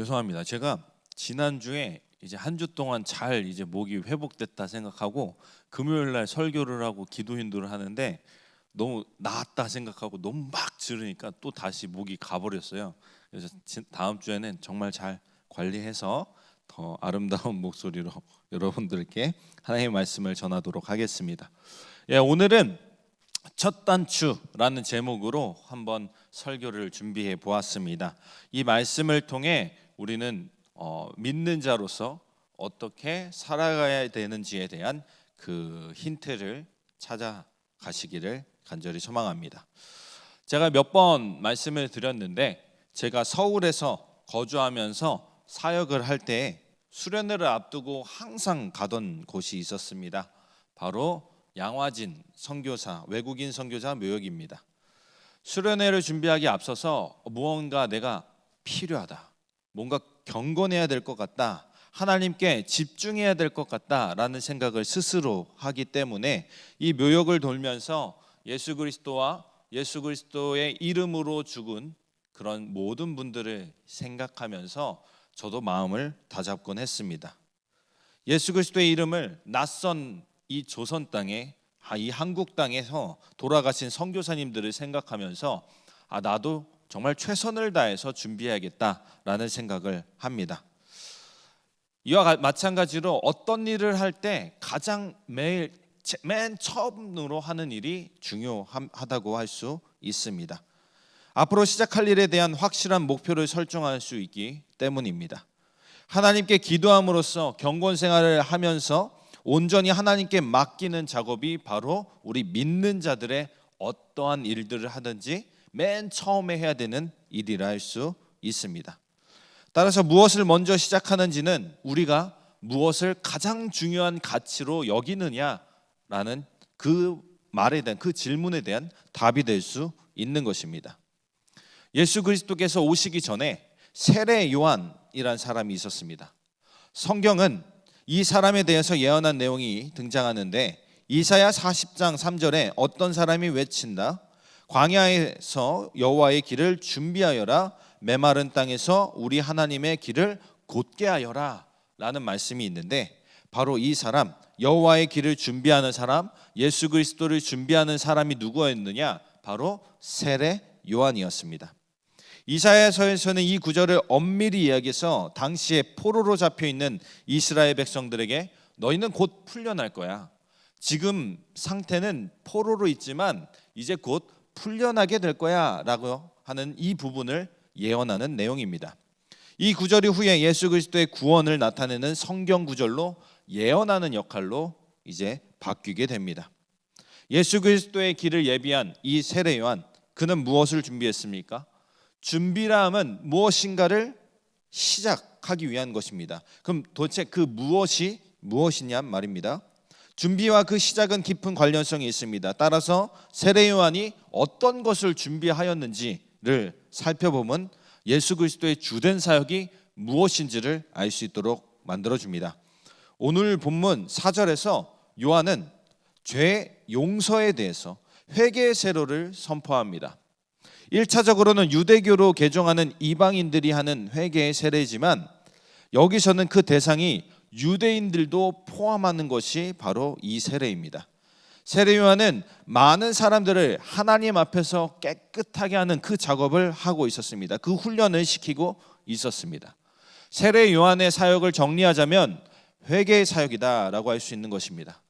죄송합니다. 제가 지난주에 이제 한 주 동안 잘 이제 목이 회복됐다 생각하고 금요일 날 설교를 하고 기도 인도를 하는데 너무 나았다 생각하고 너무 막 지르니까 또 다시 목이 가버렸어요. 그래서 지- 다음 주에는 정말 잘 관리해서 더 아름다운 목소리로 여러분들께 하나님의 말씀을 전하도록 하겠습니다. 예, 오늘은 첫 단추라는 제목으로 한번 설교를 준비해 보았습니다. 이 말씀을 통해 우리는 어, 믿는 자로서 어떻게 살아가야 되는지에 대한 그 힌트를 찾아가시기를 간절히 소망합니다. 제가 몇 번 말씀을 드렸는데 제가 서울에서 거주하면서 사역을 할 때 수련회를 앞두고 항상 가던 곳이 있었습니다. 바로 양화진 선교사 외국인 선교사 묘역입니다. 수련회를 준비하기 앞서서 무언가 내가 필요하다. 뭔가 경건해야 될 것 같다. 하나님께 집중해야 될 것 같다라는 생각을 스스로 하기 때문에 이 묘역을 돌면서 예수 그리스도와 예수 그리스도의 이름으로 죽은 그런 모든 분들을 생각하면서 저도 마음을 다잡곤 했습니다. 예수 그리스도의 이름을 낯선 이 조선 땅에 아, 이 한국 땅에서 돌아가신 선교사님들을 생각하면서 아 나도 정말 최선을 다해서 준비해야겠다라는 생각을 합니다. 이와 가- 마찬가지로 어떤 일을 할 때 가장 매일 제- 맨 처음으로 하는 일이 중요하다고 할 수 있습니다. 앞으로 시작할 일에 대한 확실한 목표를 설정할 수 있기 때문입니다. 하나님께 기도함으로써 경건 생활을 하면서 온전히 하나님께 맡기는 작업이 바로 우리 믿는 자들의 어떠한 일들을 하든지 맨 처음에 해야 되는 일이라 할 수 있습니다. 따라서 무엇을 먼저 시작하는지는 우리가 무엇을 가장 중요한 가치로 여기느냐라는 그 말에 대한 그 질문에 대한 답이 될 수 있는 것입니다. 예수 그리스도께서 오시기 전에 세례 요한이란 사람이 있었습니다. 성경은 이 사람에 대해서 예언한 내용이 등장하는데 이사야 40장 3절에 어떤 사람이 외친다 광야에서 여호와의 길을 준비하여라 메마른 땅에서 우리 하나님의 길을 곧게 하여라 라는 말씀이 있는데 바로 이 사람 여호와의 길을 준비하는 사람 예수 그리스도를 준비하는 사람이 누구였느냐 바로 세례 요한이었습니다. 이사야서에서는 이 구절을 엄밀히 이야기해서 당시에 포로로 잡혀 있는 이스라엘 백성들에게 너희는 곧 풀려날 거야. 지금 상태는 포로로 있지만 이제 곧 풀려나게 될 거야라고 하는 이 부분을 예언하는 내용입니다. 이 구절 이 후에 예수 그리스도의 구원을 나타내는 성경 구절로 예언하는 역할로 이제 바뀌게 됩니다. 예수 그리스도의 길을 예비한 이 세례 요한 그는 무엇을 준비했습니까? 준비라 함은 무엇인가를 시작하기 위한 것입니다. 그럼 도대체 그 무엇이 무엇이냐 말입니다. 준비와 그 시작은 깊은 관련성이 있습니다. 따라서 세례 요한이 어떤 것을 준비하였는지를 살펴보면 예수 그리스도의 주된 사역이 무엇인지를 알 수 있도록 만들어 줍니다. 오늘 본문 4절에서 요한은 죄 용서에 대해서 회개의 세로를 선포합니다. 1차적으로는 유대교로 개종하는 이방인들이 하는 회개의 세례지만 여기서는 그 대상이 유대인들도 포함하는 것이 바로 이 세례입니다. 세례 요한은 많은 사람들을 하나님 앞에서 깨끗하게 하는 그 작업을 하고 있었습니다. 그 훈련을 시키고 있었습니다. 세례 요한의 사역을 정리하자면 회개의 사역이다라고 할 수 있는 것입니다.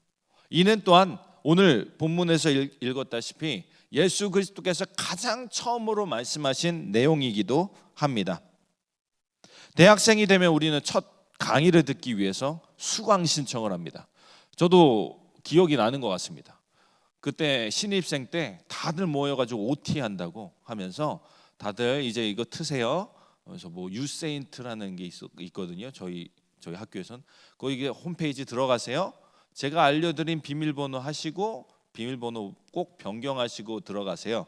이는 또한 오늘 본문에서 읽- 읽었다시피 예수 그리스도께서 가장 처음으로 말씀하신 내용이기도 합니다. 대학생이 되면 우리는 첫 강의를 듣기 위해서 수강 신청을 합니다. 저도 기억이 나는 것 같습니다. 그때 신입생 때 다들 모여가지고 OT 한다고 하면서 다들 이제 이거 트세요. 그래서 뭐 유세인트라는 게 있, 있거든요. 저희 저희 학교에선 거기 홈페이지 들어가세요. 제가 알려드린 비밀번호 하시고 비밀번호 꼭 변경하시고 들어가세요.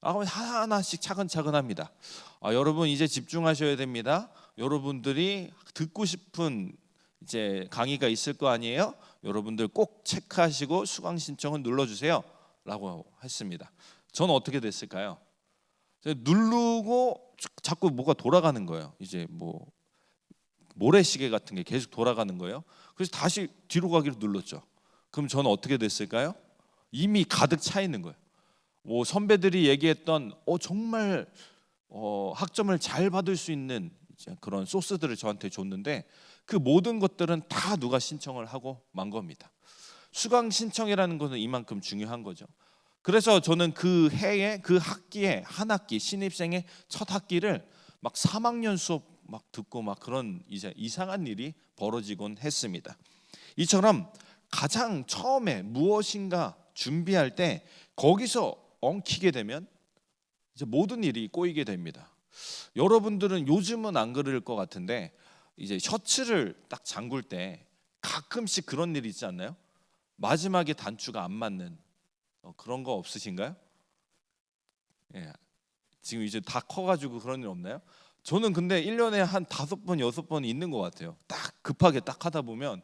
아, 하나하나씩 차근차근 합니다. 아, 여러분 이제 집중하셔야 됩니다. 여러분들이 듣고 싶은 이제 강의가 있을 거 아니에요? 여러분들 꼭 체크하시고 수강 신청은 눌러주세요. 라고 했습니다. 저는 어떻게 됐을까요? 누르고 자꾸 뭐가 돌아가는 거예요. 이제 뭐 모래시계 같은 게 계속 돌아가는 거예요. 그래서 다시 뒤로 가기로 눌렀죠. 그럼 저는 어떻게 됐을까요? 이미 가득 차 있는 거예요. 뭐 선배들이 얘기했던 어 정말 어 학점을 잘 받을 수 있는 그런 소스들을 저한테 줬는데 그 모든 것들은 다 누가 신청을 하고 만 겁니다. 수강 신청이라는 것은 이만큼 중요한 거죠. 그래서 저는 그 해에 그 학기에 한 학기 신입생의 첫 학기를 막 3학년 수업 막 듣고 막 그런 이제 이상한 일이 벌어지곤 했습니다. 이처럼 가장 처음에 무엇인가 준비할 때 거기서 엉키게 되면 이제 모든 일이 꼬이게 됩니다. 여러분들은 요즘은 안 그럴 것 같은데 이제 셔츠를 딱 잠글 때 가끔씩 그런 일이 있지 않나요? 마지막에 단추가 안 맞는 어, 그런 거 없으신가요? 예. 지금 이제 다 커가지고 그런 일 없나요? 저는 근데 1년에 한 다섯 번 여섯 번 있는 것 같아요. 딱 급하게 딱 하다 보면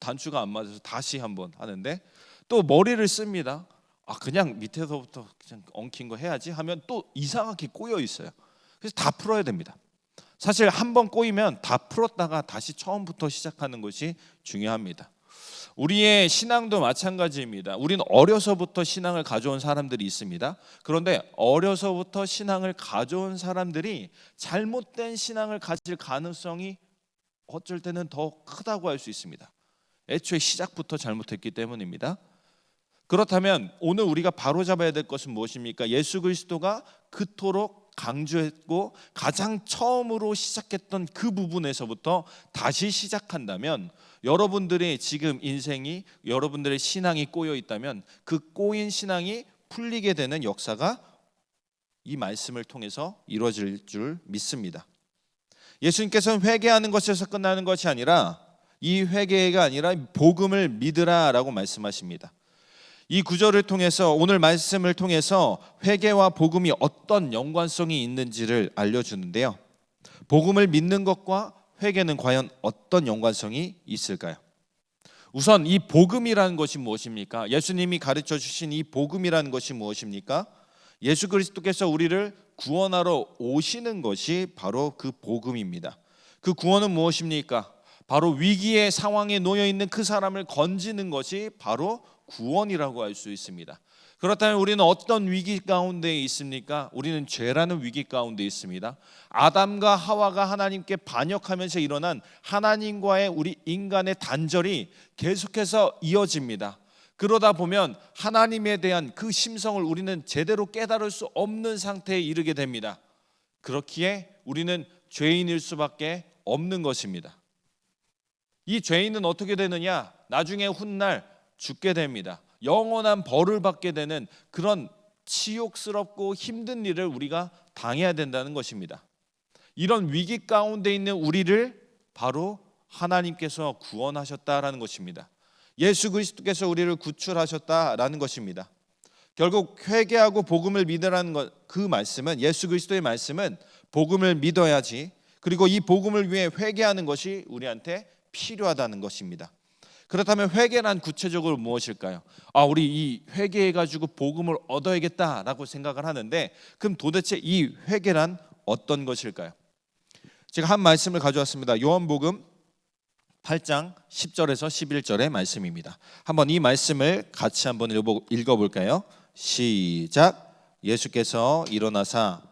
단추가 안 맞아서 다시 한번 하는데 또 머리를 씁니다. 아 그냥 밑에서부터 그냥 엉킨 거 해야지 하면 또 이상하게 꼬여 있어요. 그래서 다 풀어야 됩니다. 사실 한 번 꼬이면 다 풀었다가 다시 처음부터 시작하는 것이 중요합니다. 우리의 신앙도 마찬가지입니다. 우리는 어려서부터 신앙을 가져온 사람들이 있습니다. 그런데 어려서부터 신앙을 가져온 사람들이 잘못된 신앙을 가질 가능성이 어쩔 때는 더 크다고 할 수 있습니다. 애초에 시작부터 잘못했기 때문입니다. 그렇다면 오늘 우리가 바로잡아야 될 것은 무엇입니까? 예수 그리스도가 그토록 강조했고 가장 처음으로 시작했던 그 부분에서부터 다시 시작한다면 여러분들의 지금 인생이 여러분들의 신앙이 꼬여 있다면 그 꼬인 신앙이 풀리게 되는 역사가 이 말씀을 통해서 이루어질 줄 믿습니다. 예수님께서는 회개하는 것에서 끝나는 것이 아니라 이 회개가 아니라 복음을 믿으라라고 말씀하십니다. 이 구절을 통해서 오늘 말씀을 통해서 회개와 복음이 어떤 연관성이 있는지를 알려주는데요. 복음을 믿는 것과 회개는 과연 어떤 연관성이 있을까요? 우선 이 복음이라는 것이 무엇입니까? 예수님이 가르쳐 주신 이 복음이라는 것이 무엇입니까? 예수 그리스도께서 우리를 구원하러 오시는 것이 바로 그 복음입니다. 그 구원은 무엇입니까? 바로 위기의 상황에 놓여 있는 그 사람을 건지는 것이 바로 구원이라고 할 수 있습니다. 그렇다면 우리는 어떤 위기 가운데 있습니까? 우리는 죄라는 위기 가운데 있습니다. 아담과 하와가 하나님께 반역하면서 일어난 하나님과의 우리 인간의 단절이 계속해서 이어집니다. 그러다 보면 하나님에 대한 그 심성을 우리는 제대로 깨달을 수 없는 상태에 이르게 됩니다. 그렇기에 우리는 죄인일 수밖에 없는 것입니다. 이 죄인은 어떻게 되느냐? 나중에 훗날 죽게 됩니다. 영원한 벌을 받게 되는 그런 치욕스럽고 힘든 일을 우리가 당해야 된다는 것입니다. 이런 위기 가운데 있는 우리를 바로 하나님께서 구원하셨다라는 것입니다. 예수 그리스도께서 우리를 구출하셨다라는 것입니다. 결국 회개하고 복음을 믿으라는 것, 그 말씀은 예수 그리스도의 말씀은 복음을 믿어야지 그리고 이 복음을 위해 회개하는 것이 우리한테 필요하다는 것입니다. 그렇다면 회개란 구체적으로 무엇일까요? 아, 우리 이 회개해 가지고 복음을 얻어야겠다라고 생각을 하는데 그럼 도대체 이 회개란 어떤 것일까요? 제가 한 말씀을 가져왔습니다. 요한복음 8장 10절에서 11절의 말씀입니다. 한번 이 말씀을 같이 한번 읽어 볼까요? 시작. 예수께서 일어나사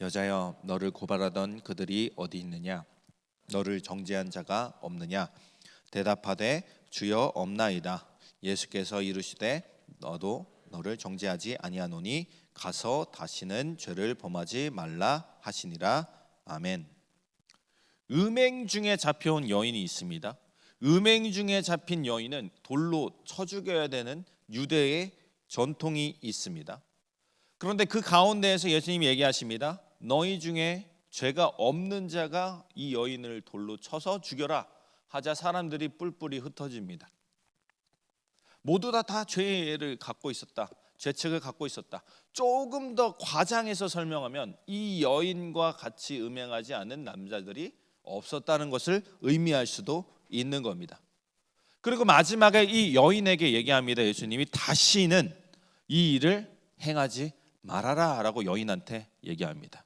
여자여 너를 고발하던 그들이 어디 있느냐 너를 정죄한 자가 없느냐? 대답하되 주여 없나이다. 예수께서 이르시되 너도 너를 정죄하지 아니하노니 가서 다시는 죄를 범하지 말라 하시니라. 아멘. 음행 중에 잡혀온 여인이 있습니다. 음행 중에 잡힌 여인은 돌로 쳐 죽여야 되는 유대의 전통이 있습니다. 그런데 그 가운데에서 예수님이 얘기하십니다 너희 중에 죄가 없는 자가 이 여인을 돌로 쳐서 죽여라 하자 사람들이 뿔뿔이 흩어집니다. 모두 다 다 죄를 갖고 있었다. 죄책을 갖고 있었다. 조금 더 과장해서 설명하면 이 여인과 같이 음행하지 않은 남자들이 없었다는 것을 의미할 수도 있는 겁니다. 그리고 마지막에 이 여인에게 얘기합니다. 예수님이 다시는 이 일을 행하지 말아라라고 여인한테 얘기합니다.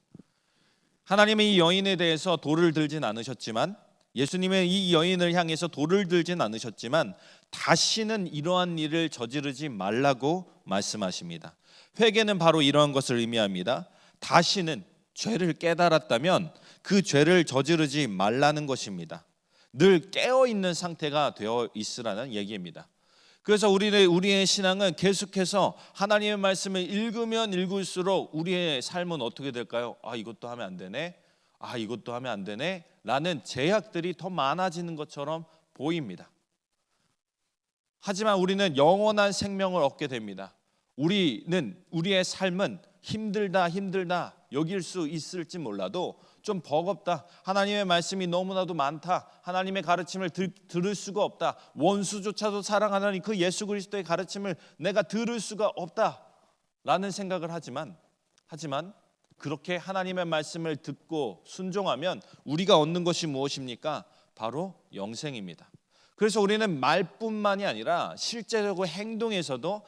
하나님은 이 여인에 대해서 돌을 들진 않으셨지만 예수님은 이 여인을 향해서 돌을 들진 않으셨지만 다시는 이러한 일을 저지르지 말라고 말씀하십니다. 회개는 바로 이러한 것을 의미합니다. 다시는 죄를 깨달았다면 그 죄를 저지르지 말라는 것입니다. 늘 깨어 있는 상태가 되어 있으라는 얘기입니다. 그래서 우리의 우리의 신앙은 계속해서 하나님의 말씀을 읽으면 읽을수록 우리의 삶은 어떻게 될까요? 아 이것도 하면 안 되네. 아 이것도 하면 안 되네. 라는 제약들이 더 많아지는 것처럼 보입니다. 하지만 우리는 영원한 생명을 얻게 됩니다. 우리는 우리의 삶은 힘들다 힘들다 여길 수 있을지 몰라도 좀 버겁다. 하나님의 말씀이 너무나도 많다. 하나님의 가르침을 들, 들을 수가 없다. 원수조차도 사랑하는 그 예수 그리스도의 가르침을 내가 들을 수가 없다. 라는 생각을 하지만 하지만 그렇게 하나님의 말씀을 듣고 순종하면 우리가 얻는 것이 무엇입니까? 바로 영생입니다. 그래서 우리는 말뿐만이 아니라 실제적으로 행동에서도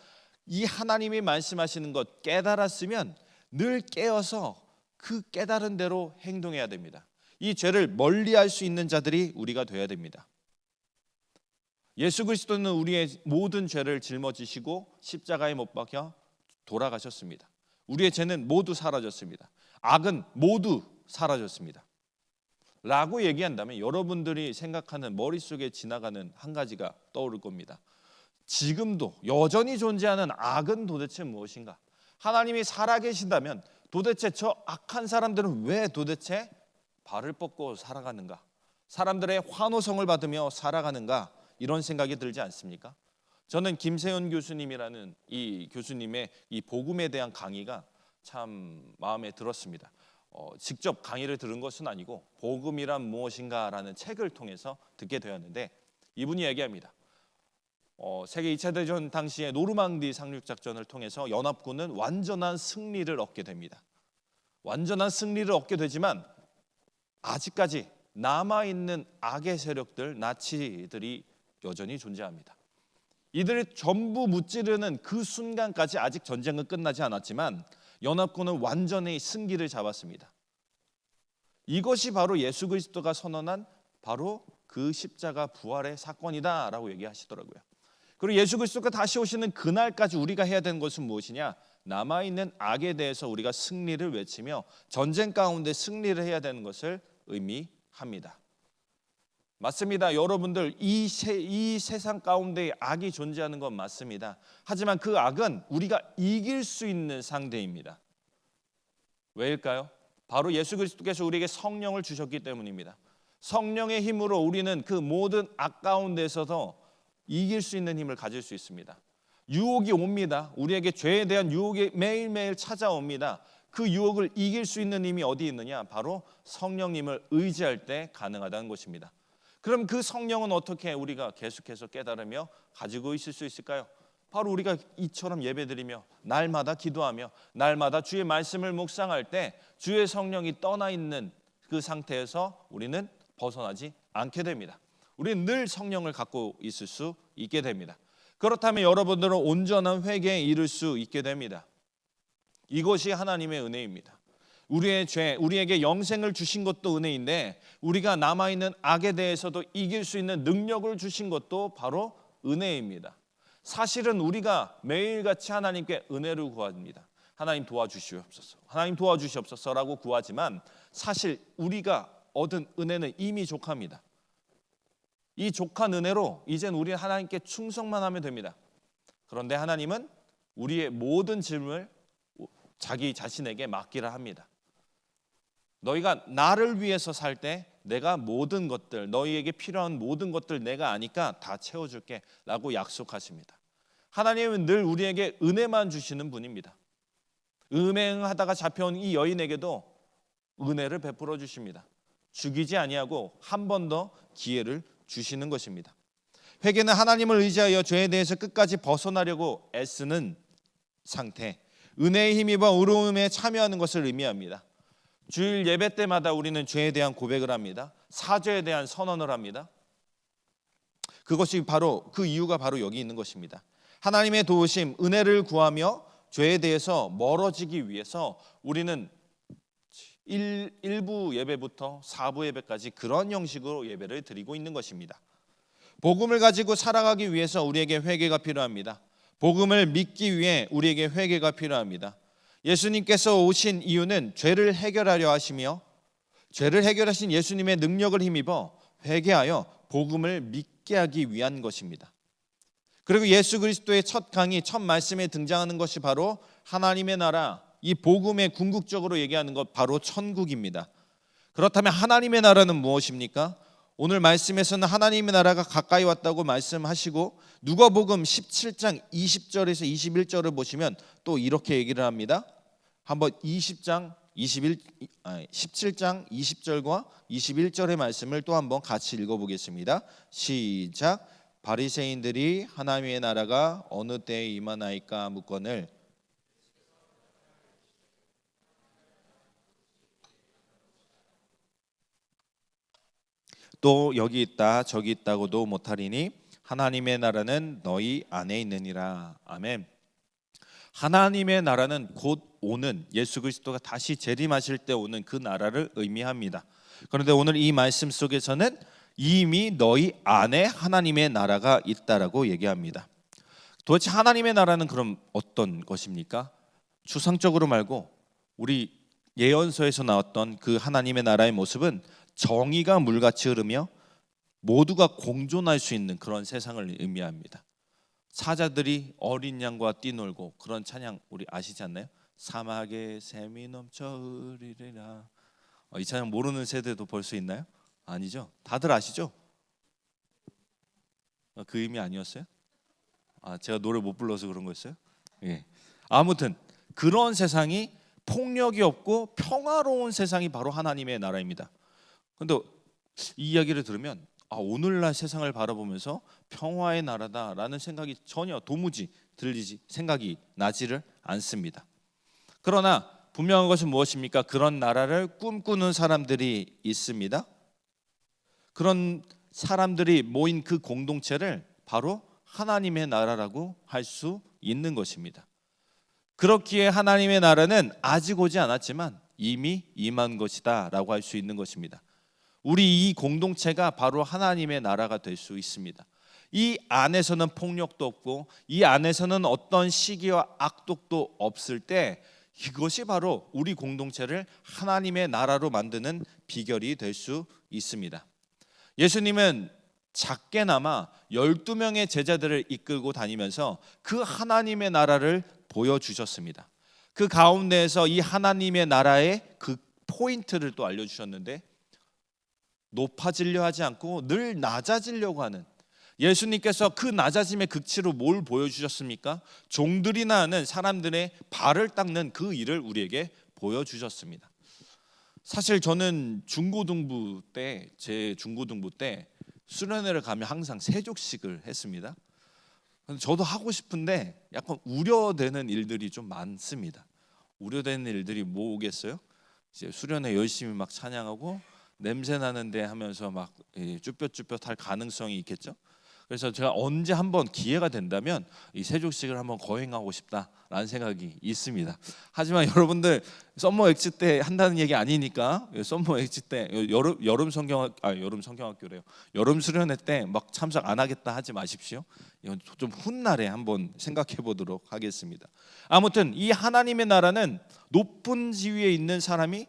이 하나님이 말씀하시는 것 깨달았으면 늘 깨어서 그 깨달은 대로 행동해야 됩니다. 이 죄를 멀리할 수 있는 자들이 우리가 되어야 됩니다. 예수 그리스도는 우리의 모든 죄를 짊어지시고 십자가에 못 박혀 돌아가셨습니다. 우리의 죄는 모두 사라졌습니다. 악은 모두 사라졌습니다. 라고 얘기한다면 여러분들이 생각하는 머릿속에 지나가는 한 가지가 떠오를 겁니다. 지금도 여전히 존재하는 악은 도대체 무엇인가? 하나님이 살아계신다면 도대체 저 악한 사람들은 왜 도대체 발을 뻗고 살아가는가? 사람들의 환호성을 받으며 살아가는가? 이런 생각이 들지 않습니까? 저는 김세현 교수님이라는 이 교수님의 이 복음에 대한 강의가 참 마음에 들었습니다. 어, 직접 강의를 들은 것은 아니고 복음이란 무엇인가라는 책을 통해서 듣게 되었는데 이분이 얘기합니다. 어, 세계 2차 대전 당시에 노르망디 상륙 작전을 통해서 연합군은 완전한 승리를 얻게 됩니다. 완전한 승리를 얻게 되지만 아직까지 남아 있는 악의 세력들 나치들이 여전히 존재합니다. 이들을 전부 무찌르는 그 순간까지 아직 전쟁은 끝나지 않았지만 연합군은 완전히 승기를 잡았습니다. 이것이 바로 예수 그리스도가 선언한 바로 그 십자가 부활의 사건이다라고 얘기하시더라고요. 그리고 예수 그리스도가 다시 오시는 그날까지 우리가 해야 되는 것은 무엇이냐? 남아 있는 악에 대해서 우리가 승리를 외치며 전쟁 가운데 승리를 해야 되는 것을 의미합니다. 맞습니다. 여러분들 이, 세, 이 세상 가운데 악이 존재하는 건 맞습니다. 하지만 그 악은 우리가 이길 수 있는 상대입니다. 왜일까요? 바로 예수 그리스도께서 우리에게 성령을 주셨기 때문입니다. 성령의 힘으로 우리는 그 모든 악 가운데서도 이길 수 있는 힘을 가질 수 있습니다. 유혹이 옵니다. 우리에게 죄에 대한 유혹이 매일매일 찾아옵니다. 그 유혹을 이길 수 있는 힘이 어디 있느냐? 바로 성령님을 의지할 때 가능하다는 것입니다. 그럼 그 성령은 어떻게 우리가 계속해서 깨달으며 가지고 있을 수 있을까요? 바로 우리가 이처럼 예배드리며 날마다 기도하며 날마다 주의 말씀을 묵상할 때 주의 성령이 떠나 있는 그 상태에서 우리는 벗어나지 않게 됩니다. 우리는 늘 성령을 갖고 있을 수 있게 됩니다. 그렇다면 여러분들은 온전한 회개에 이를 수 있게 됩니다. 이것이 하나님의 은혜입니다. 우리의 죄, 우리에게 영생을 주신 것도 은혜인데 우리가 남아 있는 악에 대해서도 이길 수 있는 능력을 주신 것도 바로 은혜입니다. 사실은 우리가 매일같이 하나님께 은혜를 구합니다. 하나님 도와주시옵소서. 하나님 도와주시옵소서라고 구하지만 사실 우리가 얻은 은혜는 이미 족합니다. 이 족한 은혜로 이젠 우리 하나님께 충성만 하면 됩니다. 그런데 하나님은 우리의 모든 짐을 자기 자신에게 맡기라 합니다. 너희가 나를 위해서 살 때 내가 모든 것들 너희에게 필요한 모든 것들 내가 아니까 다 채워줄게라고 약속하십니다. 하나님은 늘 우리에게 은혜만 주시는 분입니다. 음행하다가 잡혀온 이 여인에게도 은혜를 베풀어 주십니다. 죽이지 아니하고 한 번 더 기회를 주시는 것입니다. 회개는 하나님을 의지하여 죄에 대해서 끝까지 벗어나려고 애쓰는 상태, 은혜의 힘입어 의로움에 참여하는 것을 의미합니다. 주일 예배 때마다 우리는 죄에 대한 고백을 합니다. 사죄에 대한 선언을 합니다. 그것이 바로 그 이유가 바로 여기 있는 것입니다. 하나님의 도우심, 은혜를 구하며 죄에 대해서 멀어지기 위해서 우리는 1, 1부 예배부터 4부 예배까지 그런 형식으로 예배를 드리고 있는 것입니다. 복음을 가지고 살아가기 위해서 우리에게 회개가 필요합니다. 복음을 믿기 위해 우리에게 회개가 필요합니다. 예수님께서 오신 이유는 죄를 해결하려 하시며 죄를 해결하신 예수님의 능력을 힘입어 회개하여 복음을 믿게 하기 위한 것입니다. 그리고 예수 그리스도의 첫 강의, 첫 말씀에 등장하는 것이 바로 하나님의 나라, 이 복음의 궁극적으로 얘기하는 것 바로 천국입니다. 그렇다면 하나님의 나라는 무엇입니까? 오늘 말씀에서는 하나님의 나라가 가까이 왔다고 말씀하시고 누가복음 17장 20절에서 21절을 보시면 또 이렇게 얘기를 합니다. 한번 20장 21 아, 17장 20절과 21절의 말씀을 또 한번 같이 읽어 보겠습니다. 시작. 바리새인들이 하나님의 나라가 어느 때에 임하나이까 묻거늘 또 여기 있다 저기 있다고도 못하리니 하나님의 나라는 너희 안에 있느니라 아멘. 하나님의 나라는 곧 오는 예수 그리스도가 다시 재림하실 때 오는 그 나라를 의미합니다. 그런데 오늘 이 말씀 속에서는 이미 너희 안에 하나님의 나라가 있다라고 얘기합니다. 도대체 하나님의 나라는 그럼 어떤 것입니까? 추상적으로 말고 우리 예언서에서 나왔던 그 하나님의 나라의 모습은 정의가 물같이 흐르며 모두가 공존할 수 있는 그런 세상을 의미합니다. 사자들이 어린 양과 뛰놀고 그런 찬양 우리 아시지 않나요? 사막에 샘이 넘쳐 흐리리라. 어, 이 찬양 모르는 세대도 볼 수 있나요? 아니죠. 다들 아시죠? 어, 그 의미 아니었어요? 아 제가 노래 못 불러서 그런 거였어요? 예. 아무튼 그런 세상이 폭력이 없고 평화로운 세상이 바로 하나님의 나라입니다. 근데 이 이야기를 들으면 아, 오늘날 세상을 바라보면서 평화의 나라다라는 생각이 전혀 도무지 들리지 생각이 나지를 않습니다. 그러나 분명한 것은 무엇입니까? 그런 나라를 꿈꾸는 사람들이 있습니다. 그런 사람들이 모인 그 공동체를 바로 하나님의 나라라고 할 수 있는 것입니다. 그렇기에 하나님의 나라는 아직 오지 않았지만 이미 임한 것이다라고 할 수 있는 것입니다. 우리 이 공동체가 바로 하나님의 나라가 될 수 있습니다. 이 안에서는 폭력도 없고 이 안에서는 어떤 시기와 악독도 없을 때 이것이 바로 우리 공동체를 하나님의 나라로 만드는 비결이 될 수 있습니다. 예수님은 작게나마 12명의 제자들을 이끌고 다니면서 그 하나님의 나라를 보여주셨습니다. 그 가운데에서 이 하나님의 나라의 그 포인트를 또 알려주셨는데 높아지려 하지 않고 늘 낮아지려고 하는 예수님께서 그 낮아짐의 극치로 뭘 보여주셨습니까? 종들이나 하는 사람들의 발을 닦는 그 일을 우리에게 보여주셨습니다. 사실 저는 중고등부 때, 제 중고등부 때 수련회를 가면 항상 세족식을 했습니다. 저도 하고 싶은데 약간 우려되는 일들이 좀 많습니다. 우려되는 일들이 뭐겠어요? 이제 수련회 열심히 막 찬양하고 냄새 나는데 하면서 막 쭈뼛쭈뼛할 가능성이 있겠죠. 그래서 제가 언제 한번 기회가 된다면 이 세족식을 한번 거행하고 싶다라는 생각이 있습니다. 하지만 여러분들 썸머 엑스 때 한다는 얘기 아니니까 썸머 엑스 때 여름 여름 성경 아 여름 성경학교래요. 여름 수련회 때 막 참석 안 하겠다 하지 마십시오. 이건 좀 훗날에 한번 생각해 보도록 하겠습니다. 아무튼 이 하나님의 나라는 높은 지위에 있는 사람이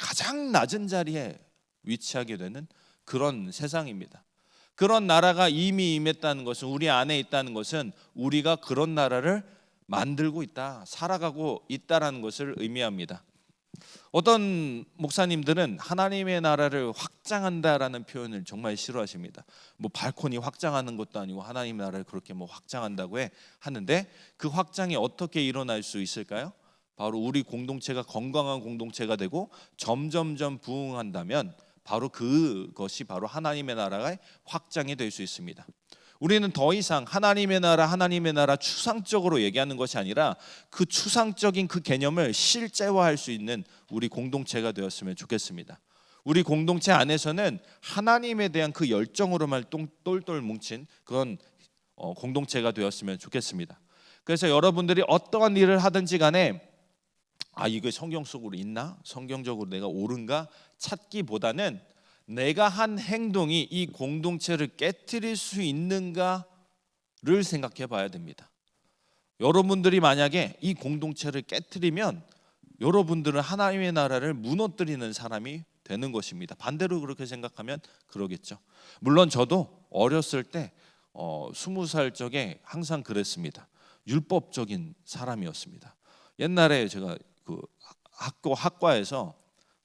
가장 낮은 자리에 위치하게 되는 그런 세상입니다. 그런 나라가 이미 임했다는 것은 우리 안에 있다는 것은 우리가 그런 나라를 만들고 있다, 살아가고 있다라는 것을 의미합니다. 어떤 목사님들은 하나님의 나라를 확장한다라는 표현을 정말 싫어하십니다. 뭐 발코니 확장하는 것도 아니고 하나님의 나라를 그렇게 뭐 확장한다고 해 하는데 그 확장이 어떻게 일어날 수 있을까요? 바로 우리 공동체가 건강한 공동체가 되고 점점점 부흥한다면 바로 그것이 바로 하나님의 나라가 확장이 될 수 있습니다. 우리는 더 이상 하나님의 나라, 하나님의 나라 추상적으로 얘기하는 것이 아니라 그 추상적인 그 개념을 실제화할 수 있는 우리 공동체가 되었으면 좋겠습니다. 우리 공동체 안에서는 하나님에 대한 그 열정으로만 똘똘 뭉친 그런 어, 공동체가 되었으면 좋겠습니다. 그래서 여러분들이 어떠한 일을 하든지 간에 아 이거 성경 속으로 있나? 성경적으로 내가 옳은가 찾기보다는 내가 한 행동이 이 공동체를 깨뜨릴 수 있는가를 생각해 봐야 됩니다. 여러분들이 만약에 이 공동체를 깨뜨리면 여러분들은 하나님의 나라를 무너뜨리는 사람이 되는 것입니다. 반대로 그렇게 생각하면 그러겠죠. 물론 저도 어렸을 때 어, 20살 적에 항상 그랬습니다. 율법적인 사람이었습니다. 옛날에 제가 그 학교 학과에서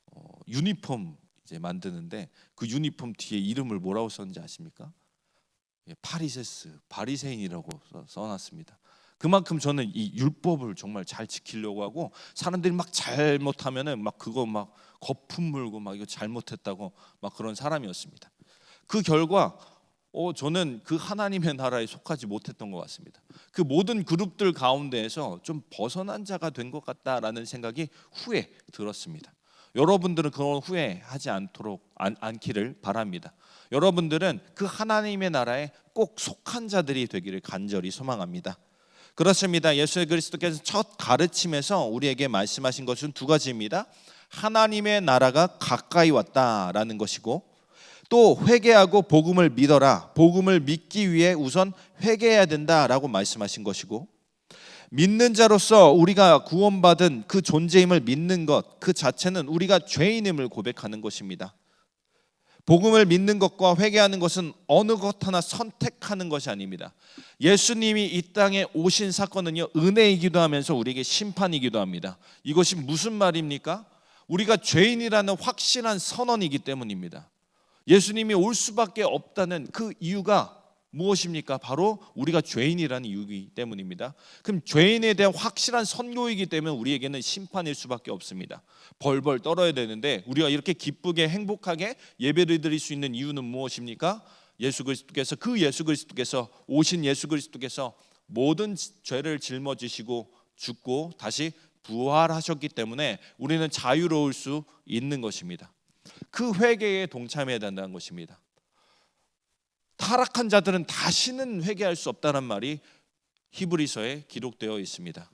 어, 유니폼 이제 만드는데 그 유니폼 뒤에 이름을 뭐라고 썼는지 아십니까? 예, 파리세스, 바리새인이라고 써- 써놨습니다. 그만큼 저는 이 율법을 정말 잘 지키려고 하고 사람들이 막 잘못하면은 막 그거 막 거품 물고 막 이거 잘못했다고 막 그런 사람이었습니다. 그 결과 어 저는 그 하나님의 나라에 속하지 못했던 것 같습니다. 그 모든 그룹들 가운데에서 좀 벗어난 자가 된 것 같다라는 생각이 후에 들었습니다. 여러분들은 그런 후회하지 않도록 안, 않기를 바랍니다. 여러분들은 그 하나님의 나라에 꼭 속한 자들이 되기를 간절히 소망합니다. 그렇습니다. 예수 그리스도께서 첫 가르침에서 우리에게 말씀하신 것은 두 가지입니다. 하나님의 나라가 가까이 왔다라는 것이고 또 회개하고 복음을 믿어라. 복음을 믿기 위해 우선 회개해야 된다라고 말씀하신 것이고 믿는 자로서 우리가 구원받은 그 존재임을 믿는 것 그 자체는 우리가 죄인임을 고백하는 것입니다. 복음을 믿는 것과 회개하는 것은 어느 것 하나 선택하는 것이 아닙니다. 예수님이 이 땅에 오신 사건은요 은혜이기도 하면서 우리에게 심판이기도 합니다. 이것이 무슨 말입니까? 우리가 죄인이라는 확실한 선언이기 때문입니다. 예수님이 올 수밖에 없다는 그 이유가 무엇입니까? 바로 우리가 죄인이라는 이유이기 때문입니다. 그럼 죄인에 대한 확실한 선고이기 때문에 우리에게는 심판일 수밖에 없습니다. 벌벌 떨어야 되는데 우리가 이렇게 기쁘게 행복하게 예배를 드릴 수 있는 이유는 무엇입니까? 예수 그리스도께서 그 예수 그리스도께서 오신 예수 그리스도께서 모든 죄를 짊어지시고 죽고 다시 부활하셨기 때문에 우리는 자유로울 수 있는 것입니다. 그 회개에 동참해야 된다는 것입니다. 타락한 자들은 다시는 회개할 수 없다는 말이 히브리서에 기록되어 있습니다.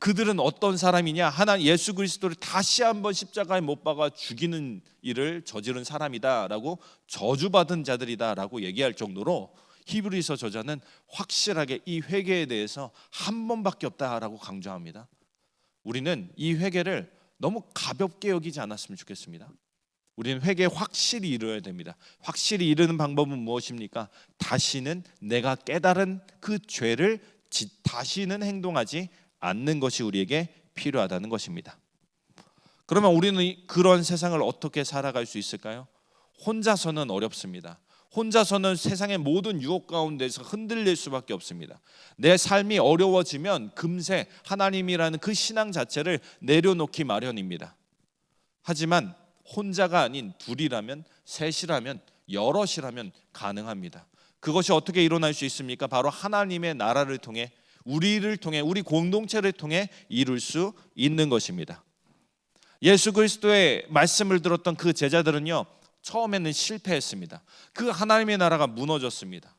그들은 어떤 사람이냐? 하나 예수 그리스도를 다시 한번 십자가에 못 박아 죽이는 일을 저지른 사람이다라고 저주받은 자들이다라고 얘기할 정도로 히브리서 저자는 확실하게 이 회개에 대해서 한 번밖에 없다라고 강조합니다. 우리는 이 회개를 너무 가볍게 여기지 않았으면 좋겠습니다. 우리는 회개 확실히 이루어야 됩니다. 확실히 이루는 방법은 무엇입니까? 다시는 내가 깨달은 그 죄를 지- 다시는 행동하지 않는 것이 우리에게 필요하다는 것입니다. 그러면 우리는 이- 그런 세상을 어떻게 살아갈 수 있을까요? 혼자서는 어렵습니다. 혼자서는 세상의 모든 유혹 가운데서 흔들릴 수밖에 없습니다. 내 삶이 어려워지면 금세 하나님이라는 그 신앙 자체를 내려놓기 마련입니다. 하지만 혼자가 아닌 둘이라면 셋이라면 여럿이라면 가능합니다. 그것이 어떻게 일어날 수 있습니까? 바로 하나님의 나라를 통해 우리를 통해 우리 공동체를 통해 이룰 수 있는 것입니다. 예수 그리스도의 말씀을 들었던 그 제자들은요. 처음에는 실패했습니다. 그 하나님의 나라가 무너졌습니다.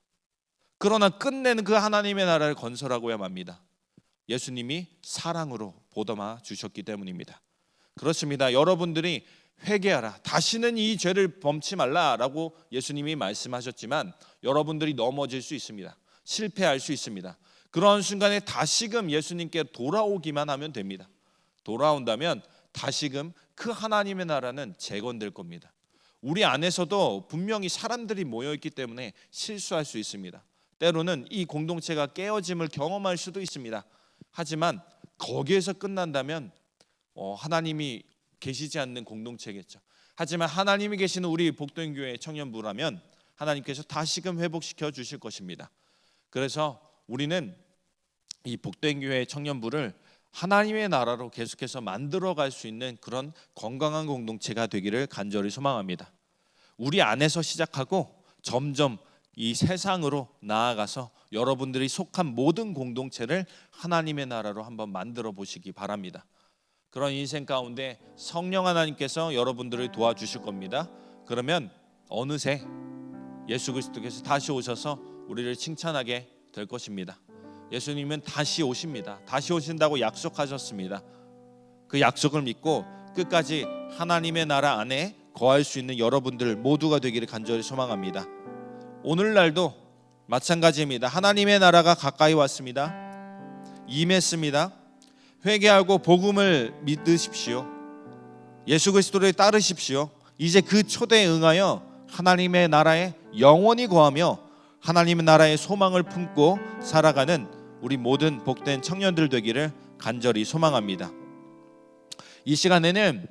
그러나 끝내는 그 하나님의 나라를 건설하고야 맙니다. 예수님이 사랑으로 보듬어 주셨기 때문입니다. 그렇습니다. 여러분들이 회개하라. 다시는 이 죄를 범치 말라라고 예수님이 말씀하셨지만 여러분들이 넘어질 수 있습니다. 실패할 수 있습니다. 그런 순간에 다시금 예수님께 돌아오기만 하면 됩니다. 돌아온다면 다시금 그 하나님의 나라는 재건될 겁니다. 우리 안에서도 분명히 사람들이 모여 있기 때문에 실수할 수 있습니다. 때로는 이 공동체가 깨어짐을 경험할 수도 있습니다. 하지만 거기에서 끝난다면 어, 하나님이 계시지 않는 공동체겠죠. 하지만 하나님이 계시는 우리 복동교회 청년부라면 하나님께서 다시금 회복시켜 주실 것입니다. 그래서 우리는 이 복된 교회 청년부를 하나님의 나라로 계속해서 만들어 갈 수 있는 그런 건강한 공동체가 되기를 간절히 소망합니다. 우리 안에서 시작하고 점점 이 세상으로 나아가서 여러분들이 속한 모든 공동체를 하나님의 나라로 한번 만들어 보시기 바랍니다. 그런 인생 가운데 성령 하나님께서 여러분들을 도와주실 겁니다. 그러면 어느새 예수 그리스도께서 다시 오셔서 우리를 칭찬하게 될 것입니다. 예수님은 다시 오십니다. 다시 오신다고 약속하셨습니다. 그 약속을 믿고 끝까지 하나님의 나라 안에 거할 수 있는 여러분들 모두가 되기를 간절히 소망합니다. 오늘날도 마찬가지입니다. 하나님의 나라가 가까이 왔습니다. 임했습니다. 회개하고 복음을 믿으십시오. 예수 그리스도를 따르십시오. 이제 그 초대에 응하여 하나님의 나라에 영원히 거하며 하나님의 나라의 소망을 품고 살아가는 우리 모든 복된 청년들 되기를 간절히 소망합니다. 이 시간에는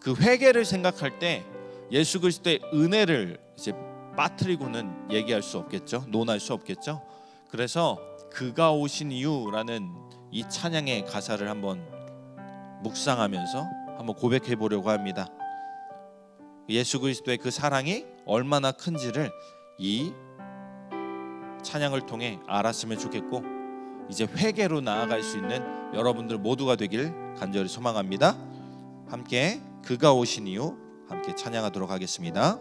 그 회개를 생각할 때 예수 그리스도의 은혜를 이제 빠뜨리고는 얘기할 수 없겠죠. 논할 수 없겠죠. 그래서 그가 오신 이유라는 이 찬양의 가사를 한번 묵상하면서 한번 고백해 보려고 합니다. 예수 그리스도의 그 사랑이 얼마나 큰지를 이 찬양을 통해 알았으면 좋겠고 이제 회개로 나아갈 수 있는 여러분들 모두가 되길 간절히 소망합니다. 함께 그가 오신 이유 함께 찬양하도록 하겠습니다.